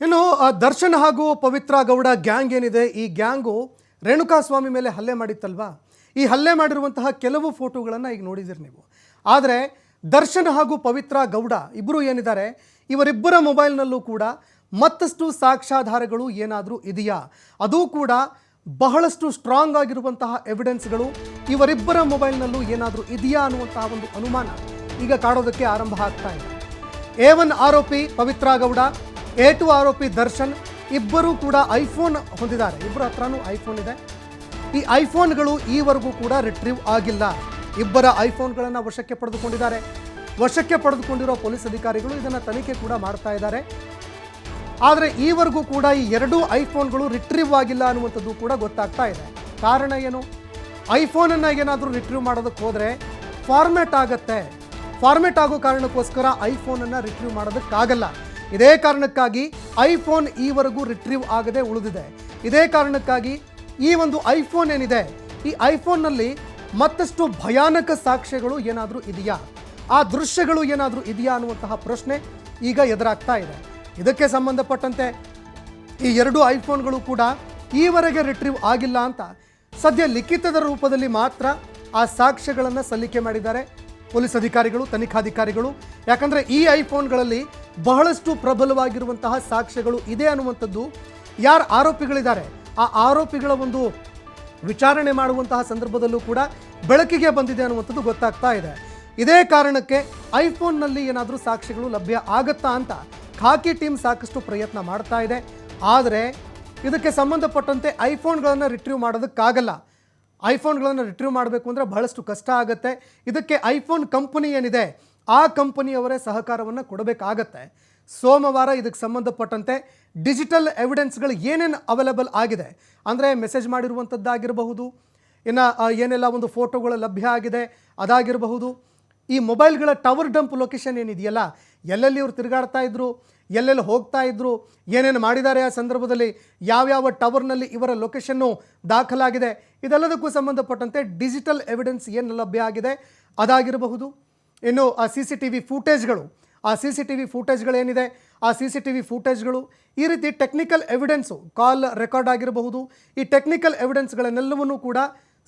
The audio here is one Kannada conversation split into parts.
ಇನ್ನು ದರ್ಶನ್ ಹಾಗೂ ಪವಿತ್ರ ಗೌಡ ಗ್ಯಾಂಗ್ ಏನಿದೆ, ಈ ಗ್ಯಾಂಗು ರೇಣುಕಾ ಸ್ವಾಮಿ ಮೇಲೆ ಹಲ್ಲೆ ಮಾಡಿತ್ತಲ್ವಾ? ಈ ಹಲ್ಲೆ ಮಾಡಿರುವಂತಹ ಕೆಲವು ಫೋಟೋಗಳನ್ನು ಈಗ ನೋಡಿದಿರಿ ನೀವು. ಆದರೆ, ದರ್ಶನ್ ಹಾಗೂ ಪವಿತ್ರ ಗೌಡ ಇಬ್ಬರು ಏನಿದ್ದಾರೆ, ಇವರಿಬ್ಬರ ಮೊಬೈಲ್ನಲ್ಲೂ ಕೂಡ ಮತ್ತಷ್ಟು ಸಾಕ್ಷ್ಯಾಧಾರಗಳು ಏನಾದರೂ ಇದೆಯಾ? ಅದು ಕೂಡ ಬಹಳಷ್ಟು ಸ್ಟ್ರಾಂಗ್ ಆಗಿರುವಂತಹ ಎವಿಡೆನ್ಸ್ಗಳು ಇವರಿಬ್ಬರ ಮೊಬೈಲ್ನಲ್ಲೂ ಏನಾದರೂ ಇದೆಯಾ ಅನ್ನುವಂತಹ ಒಂದು ಅನುಮಾನ ಈಗ ಕಾಡೋದಕ್ಕೆ ಆರಂಭ ಆಗ್ತಾ ಇದೆ. ಎ ಒನ್ ಆರೋಪಿ ಪವಿತ್ರ ಗೌಡ ಎ ಟು ಆರೋಪಿ ದರ್ಶನ್, ಇಬ್ಬರೂ ಕೂಡ ಐಫೋನ್ ಹೊಂದಿದ್ದಾರೆ. ಇಬ್ಬರ ಹತ್ರನೂ ಐಫೋನ್ ಇದೆ. ಈ ಐಫೋನ್ಗಳು ಈವರೆಗೂ ಕೂಡ ರಿಟ್ರೀವ್ ಆಗಿಲ್ಲ. ಇಬ್ಬರ ಐಫೋನ್ಗಳನ್ನು ವಶಕ್ಕೆ ಪಡೆದುಕೊಂಡಿದ್ದಾರೆ. ವಶಕ್ಕೆ ಪಡೆದುಕೊಂಡಿರೋ ಪೊಲೀಸ್ ಅಧಿಕಾರಿಗಳು ಇದನ್ನು ತನಿಖೆ ಕೂಡ ಮಾಡ್ತಾ ಇದ್ದಾರೆ. ಆದರೆ ಈವರೆಗೂ ಕೂಡ ಈ ಎರಡೂ ಐಫೋನ್ಗಳು ರಿಟ್ರೀವ್ ಆಗಿಲ್ಲ ಅನ್ನುವಂಥದ್ದು ಕೂಡ ಗೊತ್ತಾಗ್ತಾ ಇದೆ. ಕಾರಣ ಏನು? ಐಫೋನನ್ನು ಏನಾದರೂ ರಿಟ್ರೀವ್ ಮಾಡೋದಕ್ಕೆ ಹೋದರೆ ಫಾರ್ಮ್ಯಾಟ್ ಆಗತ್ತೆ. ಫಾರ್ಮ್ಯಾಟ್ ಆಗೋ ಕಾರಣಕ್ಕೋಸ್ಕರ ಐಫೋನನ್ನು ರಿಟ್ರೀವ್ ಮಾಡೋದಕ್ಕಾಗಲ್ಲ. ಇದೇ ಕಾರಣಕ್ಕಾಗಿ ಐಫೋನ್ ಈವರೆಗೂ ರಿಟ್ರೀವ್ ಆಗದೆ ಉಳಿದಿದೆ. ಇದೇ ಕಾರಣಕ್ಕಾಗಿ ಈ ಒಂದು ಐಫೋನ್ ಏನಿದೆ, ಈ ಐಫೋನ್ನಲ್ಲಿ ಮತ್ತಷ್ಟು ಭಯಾನಕ ಸಾಕ್ಷ್ಯಗಳು ಏನಾದರೂ ಇದೆಯಾ? ಆ ದೃಶ್ಯಗಳು ಏನಾದರೂ ಇದೆಯಾ ಅನ್ನುವಂತಹ ಪ್ರಶ್ನೆ ಈಗ ಎದುರಾಗ್ತಾ ಇದೆ. ಇದಕ್ಕೆ ಸಂಬಂಧಪಟ್ಟಂತೆ ಈ ಎರಡು ಐಫೋನ್ಗಳು ಕೂಡ ಈವರೆಗೆ ರಿಟ್ರೀವ್ ಆಗಿಲ್ಲ ಅಂತ, ಸದ್ಯ ಲಿಖಿತದ ರೂಪದಲ್ಲಿ ಮಾತ್ರ ಆ ಸಾಕ್ಷ್ಯಗಳನ್ನು ಸಲ್ಲಿಕೆ ಮಾಡಿದ್ದಾರೆ. ಪೊಲೀಸ್ ಅಧಿಕಾರಿಗಳು, ತನಿಖಾಧಿಕಾರಿಗಳು. ಯಾಕಂದರೆ ಈ ಐಫೋನ್ಗಳಲ್ಲಿ ಬಹಳಷ್ಟು ಪ್ರಬಲವಾಗಿರುವಂತಹ ಸಾಕ್ಷ್ಯಗಳು ಇದೆ ಅನ್ನುವಂಥದ್ದು ಯಾರು ಆರೋಪಿಗಳಿದ್ದಾರೆ, ಆ ಆರೋಪಿಗಳ ಒಂದು ವಿಚಾರಣೆ ಮಾಡುವಂತಹ ಸಂದರ್ಭದಲ್ಲೂ ಕೂಡ ಬೆಳಕಿಗೆ ಬಂದಿದೆ ಅನ್ನುವಂಥದ್ದು ಗೊತ್ತಾಗ್ತಾ ಇದೆ. ಇದೇ ಕಾರಣಕ್ಕೆ ಐಫೋನ್ನಲ್ಲಿ ಏನಾದರೂ ಸಾಕ್ಷಿಗಳು ಲಭ್ಯ ಆಗತ್ತಾ ಅಂತ ಖಾಕಿ ಟೀಮ್ ಸಾಕಷ್ಟು ಪ್ರಯತ್ನ ಮಾಡ್ತಾ ಇದೆ. ಆದರೆ ಇದಕ್ಕೆ ಸಂಬಂಧಪಟ್ಟಂತೆ ಐಫೋನ್ಗಳನ್ನು ರಿಟ್ರೀವ್ ಮಾಡೋದಕ್ಕಾಗಲ್ಲ. ಐಫೋನ್ಗಳನ್ನು ರಿಟ್ರೀವ್ ಮಾಡಬೇಕು ಅಂದರೆ ಬಹಳಷ್ಟು ಕಷ್ಟ ಆಗುತ್ತೆ. ಇದಕ್ಕೆ ಐಫೋನ್ ಕಂಪನಿ ಏನಿದೆ, ಆ ಕಂಪನಿಯವರೇ ಸಹಕಾರವನ್ನು ಕೊಡಬೇಕಾಗತ್ತೆ. ಸೋಮವಾರ ಇದಕ್ಕೆ ಸಂಬಂಧಪಟ್ಟಂತೆ ಡಿಜಿಟಲ್ ಎವಿಡೆನ್ಸ್ಗಳು ಏನೇನು ಅವೈಲೇಬಲ್ ಆಗಿದೆ ಅಂದರೆ ಮೆಸೇಜ್ ಮಾಡಿರುವಂಥದ್ದಾಗಿರಬಹುದು ಇನ್ನು ಏನೆಲ್ಲ ಒಂದು ಫೋಟೋಗಳು ಲಭ್ಯ ಆಗಿದೆ ಅದಾಗಿರಬಹುದು. ಈ ಮೊಬೈಲ್ಗಳ ಟವರ್ ಡಂಪ್ ಲೊಕೇಶನ್ ಏನಿದೆಯಲ್ಲ, ಎಲ್ಲೆಲ್ಲಿ ಇವರು ತಿರುಗಾಡ್ತಾ ಇದ್ರು ಎಲ್ಲೆಲ್ಲಿ ಹೋಗ್ತಾ ಇದ್ರು, ಏನೇನು ಮಾಡಿದ್ದಾರೆ ಆ ಸಂದರ್ಭದಲ್ಲಿ, ಯಾವ್ಯಾವ ಟವರ್ನಲ್ಲಿ ಇವರ ಲೊಕೇಶನ್ನು ದಾಖಲಾಗಿದೆ, ಇದೆಲ್ಲದಕ್ಕೂ ಸಂಬಂಧಪಟ್ಟಂತೆ ಡಿಜಿಟಲ್ ಎವಿಡೆನ್ಸ್ ಏನು ಲಭ್ಯ ಆಗಿದೆ, ಅದಾಗಿರಬಹುದು. ಇನ್ನು ಆ ಸಿ ಸಿ ಟಿ ವಿ ಫೂಟೇಜ್ಗಳು ಆ ಸಿ ಸಿ ಟಿ ವಿ ಫೂಟೇಜ್ಗಳೇನಿದೆ ಆ ಸಿ ಸಿ ಟಿ ವಿ ಫೂಟೇಜ್ಗಳು ಈ ರೀತಿ ಟೆಕ್ನಿಕಲ್ ಎವಿಡೆನ್ಸು ಕಾಲ್ ರೆಕಾರ್ಡ್ ಆಗಿರಬಹುದು. ಈ ಟೆಕ್ನಿಕಲ್ ಎವಿಡೆನ್ಸ್ಗಳನ್ನೆಲ್ಲವನ್ನೂ ಕೂಡ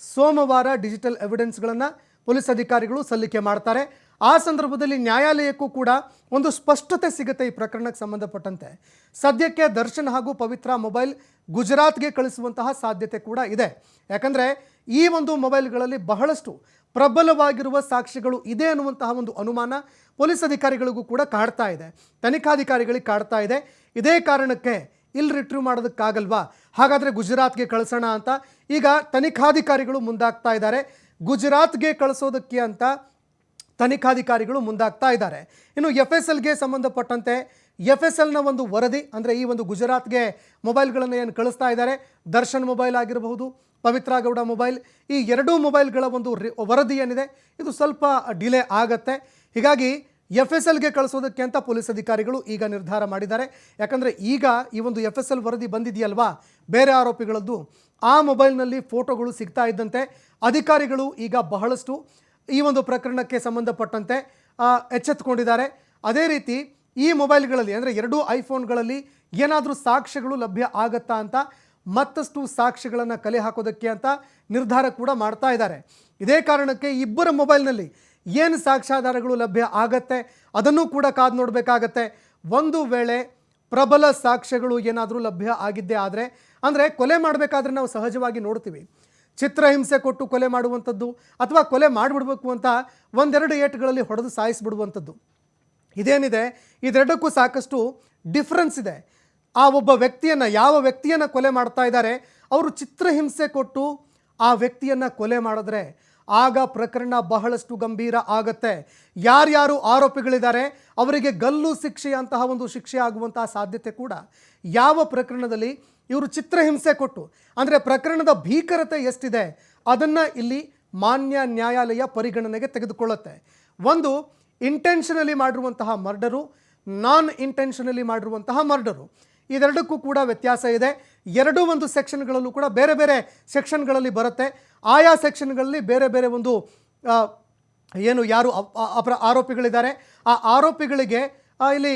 ಸೋಮವಾರ ಡಿಜಿಟಲ್ ಎವಿಡೆನ್ಸ್ಗಳನ್ನು ಪೊಲೀಸ್ ಅಧಿಕಾರಿಗಳು ಸಲ್ಲಿಕೆ ಮಾಡ್ತಾರೆ. ಆ ಸಂದರ್ಭದಲ್ಲಿ ನ್ಯಾಯಾಲಯಕ್ಕೂ ಕೂಡ ಒಂದು ಸ್ಪಷ್ಟತೆ ಸಿಗುತ್ತೆ ಈ ಪ್ರಕರಣಕ್ಕೆ ಸಂಬಂಧಪಟ್ಟಂತೆ. ಸದ್ಯಕ್ಕೆ ದರ್ಶನ್ ಹಾಗೂ ಪವಿತ್ರ ಮೊಬೈಲ್ ಗುಜರಾತ್ಗೆ ಕಳಿಸುವಂತಹ ಸಾಧ್ಯತೆ ಕೂಡ ಇದೆ. ಯಾಕಂದರೆ ಈ ಒಂದು ಮೊಬೈಲ್ಗಳಲ್ಲಿ ಬಹಳಷ್ಟು ಪ್ರಬಲವಾಗಿರುವ ಸಾಕ್ಷಿಗಳು ಇದೆ ಅನ್ನುವಂತಹ ಒಂದು ಅನುಮಾನ ಪೊಲೀಸ್ ಅಧಿಕಾರಿಗಳಿಗೂ ಕೂಡ ಕಾಡ್ತಾ ಇದೆ. ತನಿಖಾಧಿಕಾರಿಗಳಿಗೆ ಕಾಡ್ತಾ ಇದೆ. ಇದೇ ಕಾರಣಕ್ಕೆ ಇಲ್ಲಿ ರಿಟ್ರೀವ್ ಮಾಡೋದಕ್ಕಾಗಲ್ವಾ? ಹಾಗಾದರೆ ಗುಜರಾತ್ಗೆ ಕಳಿಸೋಣ ಅಂತ ಈಗ ತನಿಖಾಧಿಕಾರಿಗಳು ಮುಂದಾಗ್ತಾ ಇದ್ದಾರೆ. ಗುಜರಾತ್ಗೆ ಕಳಿಸೋದಕ್ಕೆ ಅಂತ ತನಿಖಾಧಿಕಾರಿಗಳು ಮುಂದಾಗ್ತಾ ಇದ್ದಾರೆ. ಇನ್ನು ಎಫ್ ಎಸ್ ಎಲ್ಗೆ ಸಂಬಂಧಪಟ್ಟಂತೆ ಎಫ್ ಎಸ್ ಎಲ್ನ ಒಂದು ವರದಿ, ಅಂದರೆ ಈ ಒಂದು ಗುಜರಾತ್ಗೆ ಮೊಬೈಲ್ಗಳನ್ನು ಏನು ಕಳಿಸ್ತಾ ಇದ್ದಾರೆ, ದರ್ಶನ್ ಮೊಬೈಲ್ ಆಗಿರಬಹುದು, ಪವಿತ್ರ ಗೌಡ ಮೊಬೈಲ್, ಈ ಎರಡೂ ಮೊಬೈಲ್ಗಳ ಒಂದು ವರದಿ ಏನಿದೆ, ಇದು ಸ್ವಲ್ಪ ಡಿಲೇ ಆಗತ್ತೆ. ಹೀಗಾಗಿ ಎಫ್ ಎಸ್ ಎಲ್ಗೆ ಕಳಿಸೋದಕ್ಕೆ ಅಂತ ಪೊಲೀಸ್ ಅಧಿಕಾರಿಗಳು ಈಗ ನಿರ್ಧಾರ ಮಾಡಿದ್ದಾರೆ. ಯಾಕಂದರೆ ಈಗ ಈ ಒಂದು ಎಫ್ ಎಸ್ ಎಲ್ ವರದಿ ಬಂದಿದೆಯಲ್ವಾ? ಬೇರೆ ಆರೋಪಿಗಳದ್ದು ಆ ಮೊಬೈಲ್ನಲ್ಲಿ ಫೋಟೋಗಳು ಸಿಗ್ತಾ ಇದ್ದಂತೆ. ಅಧಿಕಾರಿಗಳು ಈಗ ಬಹಳಷ್ಟು ಈ ಒಂದು ಪ್ರಕರಣಕ್ಕೆ ಸಂಬಂಧಪಟ್ಟಂತೆ ಎಚ್ಚೆತ್ತುಕೊಂಡಿದ್ದಾರೆ ಅದೇ ರೀತಿ ಈ ಮೊಬೈಲ್ಗಳಲ್ಲಿ ಅಂದರೆ ಎರಡೂ ಐಫೋನ್ಗಳಲ್ಲಿ ಏನಾದರೂ ಸಾಕ್ಷ್ಯಗಳು ಲಭ್ಯ ಆಗತ್ತಾ ಅಂತ ಮತ್ತಷ್ಟು ಸಾಕ್ಷ್ಯಗಳನ್ನು ಕಲೆ ಹಾಕೋದಕ್ಕೆ ಅಂತ ನಿರ್ಧಾರ ಕೂಡ ಮಾಡ್ತಾ ಇದ್ದಾರೆ. ಇದೇ ಕಾರಣಕ್ಕೆ ಇಬ್ಬರ ಮೊಬೈಲ್ನಲ್ಲಿ ಏನು ಸಾಕ್ಷ್ಯಾಧಾರಗಳು ಲಭ್ಯ ಆಗತ್ತೆ? ಅದನ್ನು ಕೂಡ ಕಾದು ನೋಡಬೇಕಾಗತ್ತೆ. ಒಂದು ವೇಳೆ ಪ್ರಬಲ ಸಾಕ್ಷ್ಯಗಳು ಏನಾದರೂ ಲಭ್ಯ ಆಗಿದ್ದೆ ಆದರೆ, ಅಂದರೆ ಕೊಲೆ ಮಾಡಬೇಕಾದ್ರೆ ನಾವು ಸಹಜವಾಗಿ ನೋಡ್ತೀವಿ. ಚಿತ್ರಹಿಂಸೆ ಕೊಟ್ಟು ಕೊಲೆ ಮಾಡುವಂಥದ್ದು ಅಥವಾ ಕೊಲೆ ಮಾಡಿಬಿಡ್ಬೇಕು ಅಂತ ಒಂದೆರಡು ಏಟ್ಗಳಲ್ಲಿ ಹೊಡೆದು ಸಾಯಿಸಿಬಿಡುವಂಥದ್ದು. ಇದೇನಿದೆ? ಇದೆರಡಕ್ಕೂ ಸಾಕಷ್ಟು ಡಿಫ್ರೆನ್ಸ್ ಇದೆ. ಆ ಒಬ್ಬ ವ್ಯಕ್ತಿಯನ್ನು, ಯಾವ ವ್ಯಕ್ತಿಯನ್ನು ಕೊಲೆ ಮಾಡ್ತಾ ಇದ್ದಾರೆ, ಅವರು ಚಿತ್ರಹಿಂಸೆ ಕೊಟ್ಟು ಆ ವ್ಯಕ್ತಿಯನ್ನು ಕೊಲೆ ಮಾಡಿದ್ರೆ ಆಗ ಪ್ರಕರಣ ಬಹಳಷ್ಟು ಗಂಭೀರ ಆಗತ್ತೆ. ಯಾರ್ಯಾರು ಆರೋಪಿಗಳಿದ್ದಾರೆ, ಅವರಿಗೆ ಗಲ್ಲು ಶಿಕ್ಷೆಯಂತಹ ಒಂದು ಶಿಕ್ಷೆ ಆಗುವಂತಹ ಸಾಧ್ಯತೆ ಕೂಡ ಯಾವ ಪ್ರಕರಣದಲ್ಲಿ ಇವರು ಚಿತ್ರಹಿಂಸೆ ಕೊಟ್ಟು, ಅಂದರೆ ಪ್ರಕರಣದ ಭೀಕರತೆ ಎಷ್ಟಿದೆ, ಅದನ್ನು ಇಲ್ಲಿ ಮಾನ್ಯ ನ್ಯಾಯಾಲಯ ಪರಿಗಣನೆಗೆ ತೆಗೆದುಕೊಳ್ಳುತ್ತೆ. ಒಂದು ಇಂಟೆನ್ಷನಲಿ ಮಾಡಿರುವಂತಹ ಮರ್ಡರು ನಾನ್ ಇಂಟೆನ್ಷನಲಿ ಮಾಡಿರುವಂತಹ ಮರ್ಡರು. ಇದೆರಡಕ್ಕೂ ಕೂಡ ವ್ಯತ್ಯಾಸ ಇದೆ. ಎರಡೂ ಒಂದು ಸೆಕ್ಷನ್ಗಳಲ್ಲೂ ಕೂಡ ಬೇರೆ ಬೇರೆ ಸೆಕ್ಷನ್ಗಳಲ್ಲಿ ಬರುತ್ತೆ. ಆಯಾ ಸೆಕ್ಷನ್ಗಳಲ್ಲಿ ಬೇರೆ ಬೇರೆ ಒಂದು ಏನು ಯಾರು ಅಪರ ಆರೋಪಿಗಳಿದ್ದಾರೆ. ಆ ಆರೋಪಿಗಳಿಗೆ ಇಲ್ಲಿ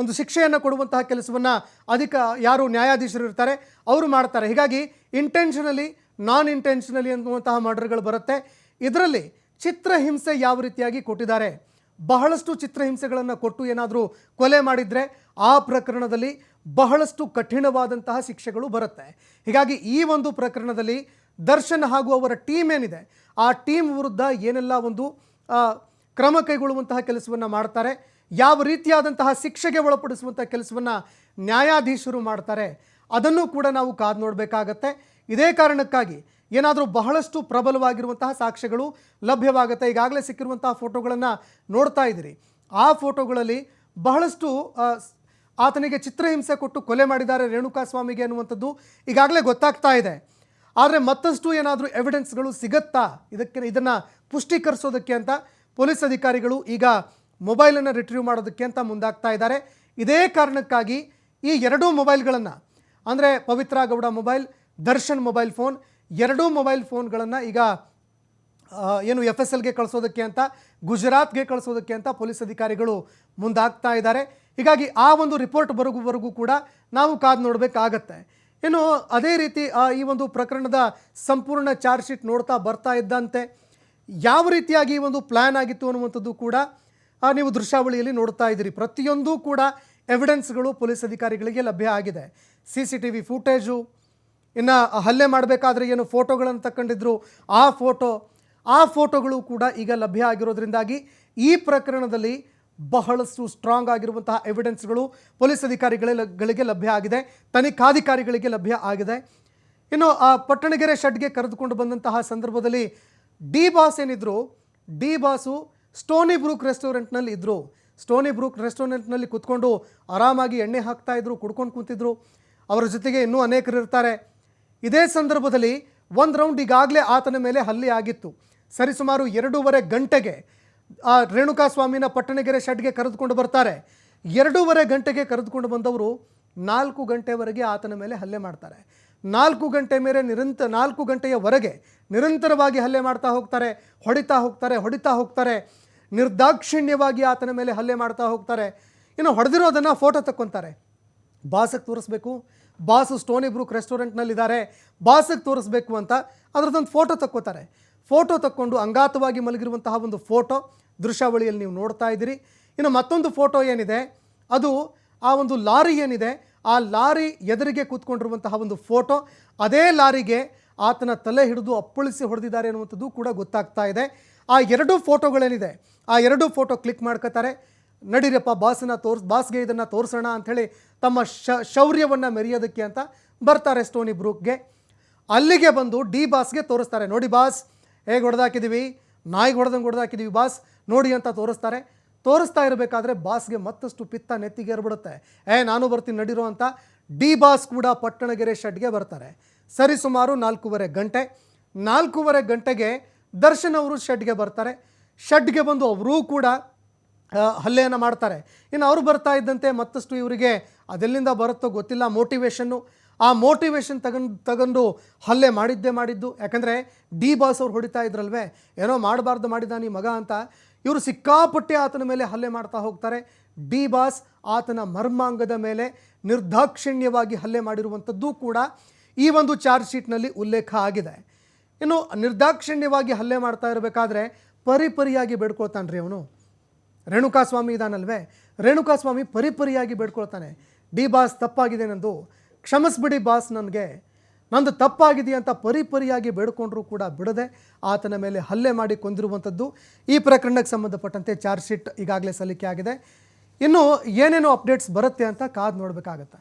ಒಂದು ಶಿಕ್ಷೆಯನ್ನು ಕೊಡುವಂತಹ ಕೆಲಸವನ್ನು ಅಧಿಕ, ಯಾರು ನ್ಯಾಯಾಧೀಶರು ಇರ್ತಾರೆ, ಅವರು ಮಾಡ್ತಾರೆ. ಹೀಗಾಗಿ ಇಂಟೆನ್ಷನಲಿ ನಾನ್ ಇಂಟೆನ್ಷನಲಿ ಅನ್ನುವಂತಹ ಮರ್ಡರ್ಗಳು ಬರುತ್ತೆ. ಇದರಲ್ಲಿ ಚಿತ್ರಹಿಂಸೆ ಯಾವ ರೀತಿಯಾಗಿ ಕೊಟ್ಟಿದ್ದಾರೆ? ಬಹಳಷ್ಟು ಚಿತ್ರಹಿಂಸೆಗಳನ್ನು ಕೊಟ್ಟು ಏನಾದರೂ ಕೊಲೆ ಮಾಡಿದರೆ ಆ ಪ್ರಕರಣದಲ್ಲಿ ಬಹಳಷ್ಟು ಕಠಿಣವಾದಂತಹ ಶಿಕ್ಷೆಗಳು ಬರುತ್ತೆ. ಹೀಗಾಗಿ ಈ ಒಂದು ಪ್ರಕರಣದಲ್ಲಿ ದರ್ಶನ್ ಹಾಗೂ ಅವರ ಟೀಮ್ ಏನಿದೆ, ಆ ಟೀಮ್ ವಿರುದ್ಧ ಏನೆಲ್ಲ ಒಂದು ಕ್ರಮ ಕೈಗೊಳ್ಳುವಂತಹ ಕೆಲಸವನ್ನು ಮಾಡ್ತಾರೆ, ಯಾವ ರೀತಿಯಾದಂತಹ ಶಿಕ್ಷೆಗೆ ಒಳಪಡಿಸುವಂತಹ ಕೆಲಸವನ್ನು ನ್ಯಾಯಾಧೀಶರು ಮಾಡ್ತಾರೆ, ಅದನ್ನು ಕೂಡ ನಾವು ಕಾದು ನೋಡಬೇಕಾಗತ್ತೆ. ಇದೇ ಕಾರಣಕ್ಕಾಗಿ ಏನಾದರೂ ಬಹಳಷ್ಟು ಪ್ರಬಲವಾಗಿರುವಂತಹ ಸಾಕ್ಷ್ಯಗಳು ಲಭ್ಯವಾಗುತ್ತೆ. ಈಗಾಗಲೇ ಸಿಕ್ಕಿರುವಂತಹ ಫೋಟೋಗಳನ್ನು ನೋಡ್ತಾ ಇದ್ದೀರಿ. ಆ ಫೋಟೋಗಳಲ್ಲಿ ಬಹಳಷ್ಟು ಆತನಿಗೆ ಚಿತ್ರಹಿಂಸೆ ಕೊಟ್ಟು ಕೊಲೆ ಮಾಡಿದ್ದಾರೆ ರೇಣುಕಾ ಸ್ವಾಮಿಗೆ ಅನ್ನುವಂಥದ್ದು ಈಗಾಗಲೇ ಗೊತ್ತಾಗ್ತಾ ಇದೆ. ಆದರೆ ಮತ್ತಷ್ಟು ಏನಾದರೂ ಎವಿಡೆನ್ಸ್ಗಳು ಸಿಗತ್ತಾ? ಇದಕ್ಕೆ ಇದನ್ನು ಪುಷ್ಟೀಕರಿಸೋದಕ್ಕೆ ಅಂತ ಪೊಲೀಸ್ ಅಧಿಕಾರಿಗಳು ಈಗ ಮೊಬೈಲನ್ನು ರಿಟ್ರೀವ್ ಮಾಡೋದಕ್ಕೆ ಅಂತ ಮುಂದಾಗ್ತಾ ಇದ್ದಾರೆ. ಇದೇ ಕಾರಣಕ್ಕಾಗಿ ಈ ಎರಡೂ ಮೊಬೈಲ್ಗಳನ್ನು ಅಂದರೆ Pavithra Gowda mobile Darshan mobile phone ಎರಡೂ ಮೊಬೈಲ್ ಫೋನ್ಗಳನ್ನು ಈಗ ಏನು ಎಫ್ ಎಸ್ ಎಲ್ಗೆ ಕಳಿಸೋದಕ್ಕೆ ಅಂತ, ಗುಜರಾತ್ಗೆ ಕಳಿಸೋದಕ್ಕೆ ಅಂತ ಪೊಲೀಸ್ ಅಧಿಕಾರಿಗಳು ಮುಂದಾಗ್ತಾ ಇದ್ದಾರೆ. ಹೀಗಾಗಿ ಆ ಒಂದು ರಿಪೋರ್ಟ್ ಬರೋವರೆಗೂ ಕೂಡ ನಾವು ಕಾದು ನೋಡಬೇಕಾಗತ್ತೆ. ಇನ್ನು ಅದೇ ರೀತಿ ಈ ಒಂದು ಪ್ರಕರಣದ ಸಂಪೂರ್ಣ ಚಾರ್ಜ್ ಶೀಟ್ ನೋಡ್ತಾ ಬರ್ತಾ ಇದ್ದಂತೆ, ಯಾವ ರೀತಿಯಾಗಿ ಈ ಒಂದು ಪ್ಲ್ಯಾನ್ ಆಗಿತ್ತು ಅನ್ನುವಂಥದ್ದು ಕೂಡ ನೀವು ದೃಶ್ಯಾವಳಿಯಲ್ಲಿ ನೋಡ್ತಾ ಇದ್ದೀರಿ. ಪ್ರತಿಯೊಂದೂ ಕೂಡ ಎವಿಡೆನ್ಸ್ಗಳು ಪೊಲೀಸ್ ಅಧಿಕಾರಿಗಳಿಗೆ ಲಭ್ಯ ಆಗಿದೆ. C C T V footage ಇನ್ನು ಹಲ್ಲೆ ಮಾಡಬೇಕಾದ್ರೆ ಏನು ಫೋಟೋಗಳನ್ನು ತಗೊಂಡಿದ್ರು ಆ ಫೋಟೋ ಆ ಫೋಟೋಗಳು ಕೂಡ ಈಗ ಲಭ್ಯ ಆಗಿರೋದ್ರಿಂದಾಗಿ ಈ ಪ್ರಕರಣದಲ್ಲಿ ಬಹಳಷ್ಟು ಸ್ಟ್ರಾಂಗ್ ಆಗಿರುವಂತಹ ಎವಿಡೆನ್ಸ್ಗಳು ಪೊಲೀಸ್ ಅಧಿಕಾರಿಗಳಿಗೆ ಲಭ್ಯ ಆಗಿದೆ, ತನಿಖಾಧಿಕಾರಿಗಳಿಗೆ ಲಭ್ಯ ಆಗಿದೆ. ಇನ್ನು, ಆ, ಪಟ್ಟಣಗೆರೆ ಶೆಡ್ಗೆ ಕರೆದುಕೊಂಡು ಬಂದಂತಹ ಸಂದರ್ಭದಲ್ಲಿ ಡಿ ಬಾಸ್ ಏನಿದ್ರು, ಡಿ ಬಾಸು ಸ್ಟೋನಿ ಬ್ರೂಕ್ ರೆಸ್ಟೋರೆಂಟ್ನಲ್ಲಿ ಇದ್ದರು ಸ್ಟೋನಿ ಬ್ರೂಕ್ ರೆಸ್ಟೋರೆಂಟ್ನಲ್ಲಿ ಕುತ್ಕೊಂಡು ಆರಾಮಾಗಿ ಎಣ್ಣೆ ಹಾಕ್ತಾ ಇದ್ರು, ಕುಡ್ಕೊಂಡು ಕೂತಿದ್ರು. ಅವರ ಜೊತೆಗೆ ಇನ್ನೂ ಅನೇಕರು ಇರ್ತಾರೆ. ಇದೇ ಸಂದರ್ಭದಲ್ಲಿ ಒಂದು ರೌಂಡ್ ಈಗಾಗಲೇ ಆತನ ಮೇಲೆ ಹಲ್ಲಿ ಆಗಿತ್ತು. ಸರಿಸುಮಾರು ಎರಡೂವರೆ ಗಂಟೆಗೆ ಆ ರೇಣುಕಾ ಸ್ವಾಮಿನ ಪಟ್ಟಣಗೆರೆ ಶೆಡ್ಗೆ ಕರೆದುಕೊಂಡು ಬರ್ತಾರೆ. ಎರಡೂವರೆ ಗಂಟೆಗೆ ಕರೆದುಕೊಂಡು ಬಂದವರು ನಾಲ್ಕು ಗಂಟೆವರೆಗೆ ಆತನ ಮೇಲೆ ಹಲ್ಲೆ ಮಾಡ್ತಾರೆ. ನಾಲ್ಕು ಗಂಟೆ ಮೇಲೆ ನಿರಂತರ, ನಾಲ್ಕು ಗಂಟೆಯವರೆಗೆ ನಿರಂತರವಾಗಿ ಹಲ್ಲೆ ಮಾಡ್ತಾ ಹೋಗ್ತಾರೆ, ಹೊಡಿತಾ ಹೋಗ್ತಾರೆ ಹೊಡಿತಾ ಹೋಗ್ತಾರೆ. ನಿರ್ದಾಕ್ಷಿಣ್ಯವಾಗಿ ಆತನ ಮೇಲೆ ಹಲ್ಲೆ ಮಾಡ್ತಾ ಹೋಗ್ತಾರೆ. ಇನ್ನು ಹೊಡೆದಿರೋದನ್ನು ಫೋಟೋ ತಕ್ಕೊತಾರೆ. ಬಾಸಕ್ಕೆ ತೋರಿಸ್ಬೇಕು. ಬಾಸು ಸ್ಟೋನಿ ಬ್ರೂಕ್ ರೆಸ್ಟೋರೆಂಟ್ನಲ್ಲಿದ್ದಾರೆ. ಬಾಸಕ್ಕೆ ತೋರಿಸ್ಬೇಕು ಅಂತ ಅದರದ್ದೊಂದು ಫೋಟೋ ತಕ್ಕೋತಾರೆ. ಫೋಟೋ ತಕ್ಕೊಂಡು ಅಂಗಾತವಾಗಿ ಮಲಗಿರುವಂತಹ ಒಂದು ಫೋಟೋ ದೃಶ್ಯಾವಳಿಯಲ್ಲಿ ನೀವು ನೋಡ್ತಾ ಇದ್ದೀರಿ. ಇನ್ನು ಮತ್ತೊಂದು ಫೋಟೋ ಏನಿದೆ? ಅದು ಆ ಒಂದು ಲಾರಿ ಏನಿದೆ? ಆ ಲಾರಿ ಎದುರಿಗೆ ಕೂತ್ಕೊಂಡಿರುವಂತಹ ಒಂದು ಫೋಟೋ. ಅದೇ ಲಾರಿಗೆ ಆತನ ತಲೆ ಹಿಡಿದು ಅಪ್ಪಳಿಸಿ ಹೊಡೆದಿದ್ದಾರೆ ಅನ್ನುವಂಥದ್ದು ಕೂಡ ಗೊತ್ತಾಗ್ತಾ ಇದೆ. ಆ ಎರಡು ಫೋಟೋಗಳೇನಿದೆ? ಆ ಎರಡು ಫೋಟೋ ಕ್ಲಿಕ್ ಮಾಡ್ಕೋತಾರೆ. ನಡೀರಪ್ಪ ಬಾಸನ್ನ ತೋರ್ಸ್, ಬಾಸ್ಗೆ ಇದನ್ನು ತೋರಿಸೋಣ ಅಂಥೇಳಿ ತಮ್ಮ ಶ, ಶೌರ್ಯವನ್ನು ಮೆರೆಯೋದಕ್ಕೆ ಅಂತ ಬರ್ತಾರೆ ಸ್ಟೋನಿ ಬ್ರೂಕ್ಗೆ. ಅಲ್ಲಿಗೆ ಬಂದು ಡಿ ಬಾಸ್ಗೆ ತೋರಿಸ್ತಾರೆ. ನೋಡಿ ಬಾಸ್ ಹೇಗೆ ಹೊಡೆದಾಕಿದ್ದೀವಿ ನಾಯಿಗೆ ಹೊಡೆದಂಗೆ ಹೊಡೆದಾಕಿದ್ದೀವಿ ಬಾಸ್. ನೋಡಿ ಅಂತ ತೋರಿಸ್ತಾರೆ. ತೋರಿಸ್ತಾ ಇರಬೇಕಾದ್ರೆ ಬಾಸ್ಗೆ ಮತ್ತಷ್ಟು ಪಿತ್ತ ನೆತ್ತಿಗೇರ್ಬಿಡುತ್ತೆ ಏ, ನಾನು ಬರ್ತೀನಿ ನಡೀರೋ ಅಂತ ಡಿ ಬಾಸ್ ಕೂಡ ಪಟ್ಟಣಗೆರೆ ಶೆಡ್ಗೆ ಬರ್ತಾರೆ. ಸರಿ, ಸುಮಾರು ನಾಲ್ಕೂವರೆ ಗಂಟೆ. ನಾಲ್ಕೂವರೆ ಗಂಟೆಗೆ ದರ್ಶನ್ ಅವರು ಶೆಡ್ಗೆ ಬರ್ತಾರೆ. ಶೆಡ್ಗೆ ಬಂದು ಅವರೂ ಕೂಡ ಹಲ್ಲೆಯನ್ನು ಮಾಡ್ತಾರೆ. ಇನ್ನು ಅವರು ಬರ್ತಾ ಇದ್ದಂತೆ ಮತ್ತಷ್ಟು ಇವರಿಗೆ ಅದೆಲ್ಲಿಂದ ಬರುತ್ತೋ ಗೊತ್ತಿಲ್ಲ. ಮೋಟಿವೇಶನ್ನು ಆ ಮೋಟಿವೇಶನ್ ತಗೊಂಡು ತಗೊಂಡು ಹಲ್ಲೆ ಮಾಡಿದ್ದೇ ಮಾಡಿದ್ದು. ಯಾಕಂದರೆ ಡಿ ಬಾಸ್ ಅವ್ರು ಹೊಡಿತಾ ಇದ್ರಲ್ವೇ? ಏನೋ ಮಾಡಬಾರ್ದು ಮಾಡಿದ ಈ ಮಗ ಅಂತ. ಇವರು ಸಿಕ್ಕಾಪಟ್ಟೆ ಆತನ ಮೇಲೆ ಹಲ್ಲೆ ಮಾಡ್ತಾ ಹೋಗ್ತಾರೆ. ಡಿ ಬಾಸ್ ಆತನ ಮರ್ಮಾಂಗದ ಮೇಲೆ ನಿರ್ದಾಕ್ಷಿಣ್ಯವಾಗಿ ಹಲ್ಲೆ ಮಾಡಿರುವಂಥದ್ದು ಕೂಡ ಈ ಒಂದು ಚಾರ್ಜ್ ಶೀಟ್ನಲ್ಲಿ ಉಲ್ಲೇಖ ಆಗಿದೆ. ಇನ್ನು ನಿರ್ದಾಕ್ಷಿಣ್ಯವಾಗಿ ಹಲ್ಲೆ ಮಾಡ್ತಾ ಇರಬೇಕಾದ್ರೆ ಪರಿಪರಿಯಾಗಿ ಬೇಡ್ಕೊಳ್ತಾನೆ ರೀ ಅವನು. ರೇಣುಕಾಸ್ವಾಮಿ ಇದಾನಲ್ವೇ? ರೇಣುಕಾಸ್ವಾಮಿ ಪರಿಪರಿಯಾಗಿ ಬೇಡ್ಕೊಳ್ತಾನೆ. ಡಿ ಬಾಸ್ ತಪ್ಪಾಗಿದೆ ನಂದು. ಕ್ಷಮಿಸ್ಬಿಡಿ ಬಾಸ್ ನನಗೆ. ನಂದು ತಪ್ಪಾಗಿದೆ ಅಂತ ಪರಿಪರಿಯಾಗಿ ಬೇಡ್ಕೊಂಡ್ರೂ ಕೂಡ ಬಿಡದೆ ಆತನ ಮೇಲೆ ಹಲ್ಲೆ ಮಾಡಿ ಕೊಂದಿರುವಂಥದ್ದು ಈ ಪ್ರಕರಣಕ್ಕೆ ಸಂಬಂಧಪಟ್ಟಂತೆ ಚಾರ್ಜ್ ಶೀಟ್ ಈಗಾಗಲೇ ಸಲ್ಲಿಕೆ ಆಗಿದೆ ಇನ್ನು ಏನೇನು ಅಪ್ಡೇಟ್ಸ್ ಬರುತ್ತೆ ಅಂತ ಕಾದು ನೋಡಬೇಕಾಗತ್ತೆ.